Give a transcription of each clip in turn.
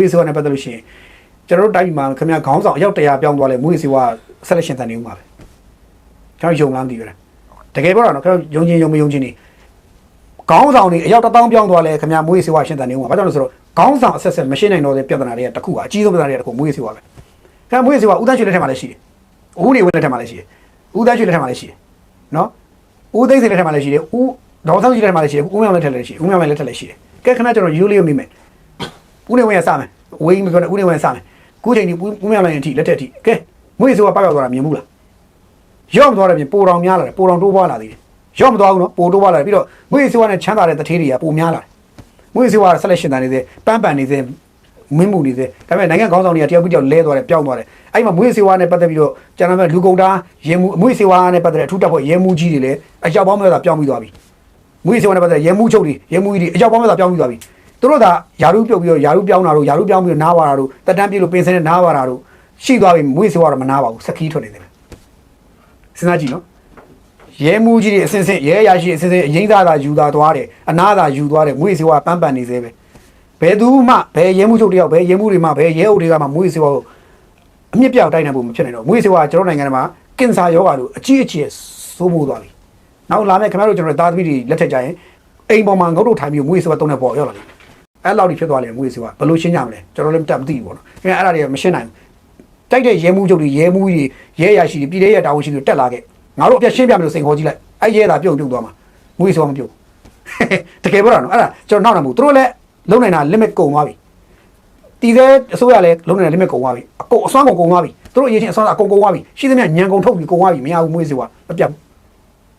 ေးစေဝါနဲ့ပတ်သက်လို့ရှိရင်ကျွန်တော်တို့တိုင်းပြည်မှာခင်ဗျာခေါင်းဆောင်အယောက်100ပြောင်းသွားလဲမွေးစေဝါဆက်လက်ရှင်သန်နေဦးမှာပဲကျွန်တော်ယုံလားမသိဘူးလားတကယ်ပြောတာနော်ခင်ဗျာယုံချင်းယုံမယုံချင်းနေခေါင်းဆောင်တွေအယောက်1000ပြောင်းသွားလဲခင်ဗျာမွေးစေဝါရှင်သန်နေဦးမှာဘာကြောင့်လဲဆိုတော့ခေါင်းဆောင်အဆက်ဆက်မရှင်းနိုင်တော့တဲ့ပြဿနာတွေကတစ်ခုကအကြီးဆုံးပြဿနာတွေကတစ်ခုမွေးစေဝါပဲခင်ဗျာမွေးစေဝါဦးတန်းရွှေလက်ထက်မှာလည်းရှိတယ်ဦးနေဝင်းလက်ထက်မှာလည်းရှိတယ်ဦးတန်းရွှေလက်ထက်မှာလည်းရှိတယ်နော်ဦးသိန်းစိန်လက်ထက်မှာလည်းရှိတယ်ဦးဒေါက်တာကြီးလက်ထက်မှာလည်းရှိတယ်ဦးမြောင်လက်ထက်လည်းရှိတယ်ဦးမြောင်လက်ထက်လည်းရှိတယ်ကဲခင်ဗျာကျွန်တော်ယူလေးမိမယ် ဦးနေဝင်းရစမယ်ဝင်းမပြောနဲ့ဦးနေဝင်းစမယ်ခုချိန်ဒီဦးမြောင်လိုင်းအထိလက်ထက်အထိကဲမွေးဆိုတာပောက်ရောက်သွားတာမြင်ဘူးလားရော့မသွားတယ်မြင်ပိုတောင်များလာတယ်ပိုတောင်တိုးပွားလာသေးတယ်ရော့မသွားဘူးနော်ပိုတိုးပွားလာတယ်ပြီးတော့မွေးဆိုတာနဲ့ချမ်းသာတဲ့တထေးတွေကပိုများလာတယ်မွေးဆိုတာဆက်လက်ရှင်တန်နေသေးပန်းပန်နေသေးမင်းမှုနေသေးဒါပေမဲ့နိုင်ငံခေါင်းဆောင်တွေကတယောက်ပြီးတယောက်လဲသွားတယ်ပျောက်သွားတယ်အဲ့မှာမွေးစေဝါနဲ့ပတ်သက်ပြီးတော့ကျန်တဲ့လူကုန်တာရဲမှုမွေးစေဝါနဲ့ပတ်သက်တဲ့အထူးတပ်ဖွဲ့ရဲမှုကြီးတွေလည်းအကြောက်ပေါင်းမဲ့တာပျောက်ပြီးသွားပြီမွေးစေဝနဲ့ပတ်သက်ရဲမှုချုပ်တွေရဲမှုကြီးတွေအကြောက်ပေါင်းမဲ့တာပြောင်းပြီးသွားပြီ သူတို့ကယာရုပြုတ်ပြီးတော့ယာရုပြောင်းတာတို့ယာရုပြောင်းပြီးတော့နားပါတာတို့တက်တန်းပြေလို့ပင်စင်နဲ့နားပါတာတို့ရှိသွားပြီမွေးစေဝကတော့မနားပါဘူးစကီးထွက်နေတယ်စဉ်းစားကြည့်နော်ရဲမှုကြီးတွေအစင်စင်ရဲရရှိအစင်စင်အရင်သားသာယူသားသွားတယ်အနာသာယူသွားတယ်မွေးစေဝပန်းပန်နေသေးပဲဘယ်သူမှဘယ်ရဲမှုချုပ်တယောက်ဘယ်ရဲမှုတွေမှဘယ်ရဲအုပ်တွေကမှမွေးစေဝကိုအမြင့်ပြောက်တိုက်နိုင်ဖို့မဖြစ်နိုင်တော့မွေးစေဝကကျွန်တော်နိုင်ငံမှာကင်ဆာယောဂါတို့အကြီးအကျယ်စိုးမိုးသွားပြီနောက်လာမယ့်ခင်ဗျားတို့ကျွန်တော်တို့သားသမီးတွေလက်ထက်ကြရင်အိမ်ပေါ်မှာငုတ်တို့ထိုင်ပြီးမွေးစောတုံးတဲ့ပေါ်ရောက်လာတယ် အဲ့လောက်ကြီးဖြစ်သွားတယ်မွေးစောကဘယ်လိုရှင်းကြမလဲကျွန်တော်လည်းတတ်မသိဘူးပေါ့နော်ခင်ဗျာအဲ့ဒါတွေကမရှင်းနိုင်ဘူးတိုက်တဲ့ရဲမှုချုပ်တွေရဲမှုကြီးတွေရဲရရှိတွေပြည်တဲ့ရတာဝန်ရှိတွေတက်လာခဲ့ငါတို့အပြတ်ရှင်းပြမယ်လို့စိန်ခေါ်ကြည့်လိုက်အဲ့ရဲတာပြုတ်ပြုတ်သွားမှာမွေးစောမပြုတ်တကယ်ပြောတာနော်အဲ့ဒါကျွန်တော်နောက်နေမှုသူတို့လည်းလုံနိုင်တာ limit ကုန်သွားပြီတည်တဲ့အစိုးရလည်းလုံနိုင်တာ limit ကုန်သွားပြီအကုန်အစွမ်းကုန်ကုန်သွားပြီသူတို့အရေးချင်းအစွမ်းအကုန်ကုန်သွားပြီရှိသမျှညံကုန်ထုတ်ပြီးကုန်သွားပြီမရဘူးမွေးစောကမပြတ်ဘူး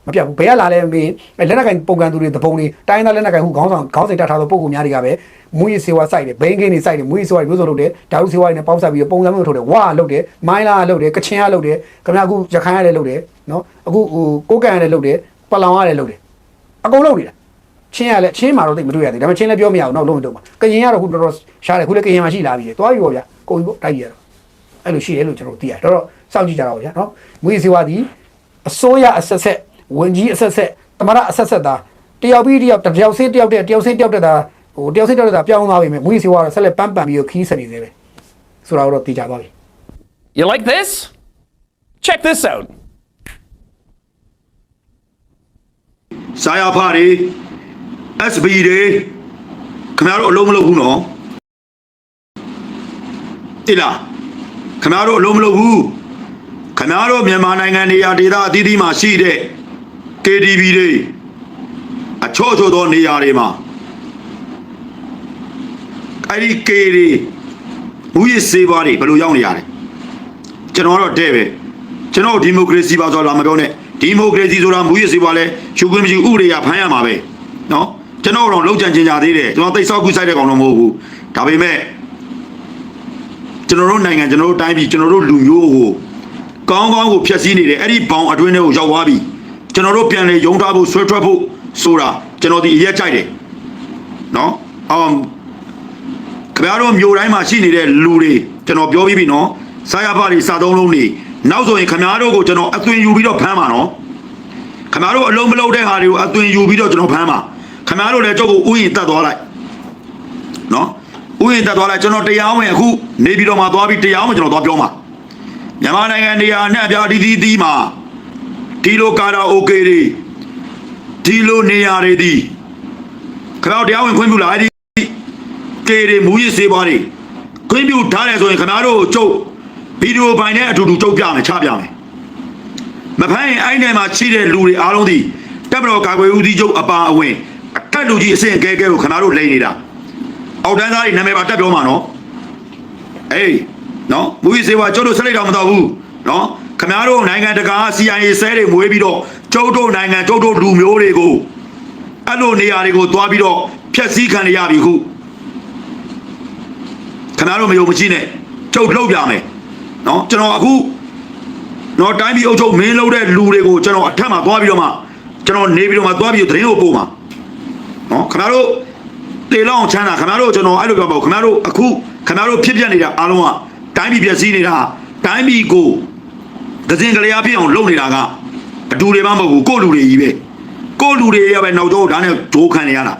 မပြတ်ဘူးဘယ်ကလာလဲမေးအဲလက်နက်ကင်ပုံကန်သူတွေတပုံတွေတိုင်းသားလက်နက်ကင်ဟုခေါင်းဆောင်ခေါင်းစိတ်တတ်ထားသောပုံကူများတွေကပဲမွေးစေဝါစိုက်တယ်ဘိန်းကင်းတွေစိုက်တယ်မွေးစေဝါမျိုးစုံလုပ်တယ်ဓာတ်ဥစေဝါတွေနဲ့ပေါင်းစပ်ပြီးတော့ပုံစံမျိုးထုတ်တယ်ဝါလုပ်တယ်မိုင်းလာလုပ်တယ်ကချင်ရလုပ်တယ်ခင်ဗျာအခုရခိုင်ရတယ်လုပ်တယ်နော်အခုဟိုကိုကန်ရတယ်လုပ်တယ်ပလောင်ရတယ်လုပ်တယ်အကုန်လုပ်နေတာချင်းရလဲချင်းမှာတော့သိမတွေ့ရသေးဒါပေမဲ့ချင်းလည်းပြောမရဘူးနောက်လုံးမတော့မှာကရင်ကတော့ခုတော်တော်ရှားတယ်ခုလည်းကရင်မှာရှိလာပြီတွားပြီပေါ့ဗျာကုန်ပြီပေါ့တိုက်ရတော့အဲ့လိုရှိတယ်လို့ကျွန်တော်သိရတယ်တော့တော့စောင့်ကြည့်ကြတာပေါ့ဗျာနော်မွေးစေဝါဒီအစိုးရအဆက်ဆက် ဝင်ကြီးအဆက်ဆက်တမရအဆက်ဆက်သားတယောက်ပြီးတယောက်တစ်ယောက်စင်းတယောက်တဲ့တယောက်စင်းတယောက်တဲ့သားဟိုတယောက်စင်းတယောက်တဲ့သားပြောင်းသွားပြီမွေးစီဝါတော့ဆက်လက်ပန်းပန်ပြီးတော့ခီးဆက်နေသေးပဲဆိုတာတော့သိကြသွားပြီ You like this? Check this out. စာရဖတွေ SB တွေခင်ဗျားတို့အလုံးမလုပ်ဘူးနော်တိလားခင်ဗျားတို့အလုံးမလုပ်ဘူးခင်ဗျားတို့မြန်မာနိုင်ငံနေရာဒေသအသီးသီးမှာရှိတဲ့ KTV တွေအချော့ချော့သောနေရာတွေမှာအဲ့ဒီ K တွေဘူးရစေးပွားတွေဘယ်လိုရောက်နေရလဲကျွန်တော်ကတော့တဲ့ပဲကျွန်တော်ဒီမိုကရေစီပါဆိုတော့မပြောနဲ့ဒီမိုကရေစီဆိုတာမူရစေးပွားလဲရှုခွင့်မရှိဥပဒေရဖမ်းရမှာပဲနော်ကျွန်တော်တော့လောက်ကြံကျင်ကြသေးတယ်ကျွန်တော်သိစောက်ကူဆိုင်တဲ့ကောင်တော့မဟုတ်ဘူးဒါပေမဲ့ကျွန်တော်တို့နိုင်ငံကျွန်တော်တို့တိုင်းပြည်ကျွန်တော်တို့လူမျိုးကိုကောင်းကောင်းကိုဖျက်ဆီးနေတယ်အဲ့ဒီဘောင်အတွင်းထဲကိုရောက်သွားပြီ ကျွန်တော်တို့ပြန်လေယုံထားဖို့ဆွဲထွက်ဖို့ဆိုတာကျွန်တော်ဒီအရက်ကြိုက်တယ်နော်အောင်ခင်ဗျားတို့မြို့တိုင်းမှာရှိနေတဲ့လူတွေကျွန်တော်ပြောပြီးပြီနော်ဆာယဖတွေစာသုံးလုံးနေနောက်ဆိုရင်ခင်ဗျားတို့ကိုကျွန်တော်အသွင်ယူပြီးတော့ဖမ်းပါနော်ခင်ဗျားတို့အလုံးမလုံးတဲ့ဟာတွေကိုအသွင်ယူပြီးတော့ကျွန်တော်ဖမ်းပါခင်ဗျားတို့လည်းကြုတ်ကိုဥယျာဉ်တက်သွားလိုက်နော်ဥယျာဉ်တက်သွားလိုက်ကျွန်တော်တရားဝင်အခုနေပြီးတော့မှသွားပြီးတရားဝင်ကျွန်တော်သွားပြောမှာမြန်မာနိုင်ငံနေရာနဲ့အပြားဒီဒီဒီမှာ ဒီလိုကာရာအိုကေတွေဒီလိုနေရာတွေဒီခင်ဗျားတို့တရားဝင်ခွင့်ပြုလားအဲ့ဒီကေတွေမူရစ်စေးပွားတွေခွင့်ပြုထားတယ်ဆိုရင်ခင်ဗျားတို့ကျုပ်ဗီဒီယိုပိုင်းနဲ့အတူတူကျုပ်ပြမယ်ချပြမယ်မဖိုင်းအဲ့နယ်မှာရှိတဲ့လူတွေအားလုံးဒီတပ်မတော်ကာကွယ်ဦးစီးချုပ်အပါအဝင်အထက်လူကြီးအဆင့်အကဲကဲကိုခင်ဗျားတို့လိမ့်နေတာအောက်တန်းသားတွေနာမည်ပါတက်ပြောမှာနော်အေးနော်မူရစ်စေးပွားကျုပ်တို့ဆက်လိုက်တော့မတော်ဘူးနော် ခင်ဗျားတို့နိုင်ငံတကာ CIA ဆဲတွေမွေးပြီးတော့ကျုပ်တို့နိုင်ငံကျုပ်တို့လူမျိုးတွေကိုအဲ့လိုနေရာတွေကိုသွားပြီးတော့ဖျက်ဆီးခံရပြီခုခင်ဗျားတို့မယုံမရှိနဲ့ကျုပ်လှုပ်ပြမယ်နော်ကျွန်တော်အခုတော့တိုင်းပြည်အုပ်ချုပ်မင်းလုပ်တဲ့လူတွေကိုကျွန်တော်အထက်မှာသွားပြီးတော့မှကျွန်တော်နေပြီးတော့မှသွားပြီးတော့သတင်းကိုပို့မှာနော်ခင်ဗျားတို့တေလောင်းချမ်းသာခင်ဗျားတို့ကျွန်တော်အဲ့လိုပြောပါဦးခင်ဗျားတို့အခုခင်ဗျားတို့ဖြစ်ပြနေတာအားလုံးကတိုင်းပြည်ပြည့်စည်နေတာတိုင်းပြည်ကို တစဉ်ကလေးအဖြစ်အောင်လုပ်နေတာကအတူတွေမှမဟုတ်ဘူးကိုလူတွေကြီးပဲကိုလူတွေရပဲနောက်တော့ဒါနဲ့ဒိုးခံနေရတာ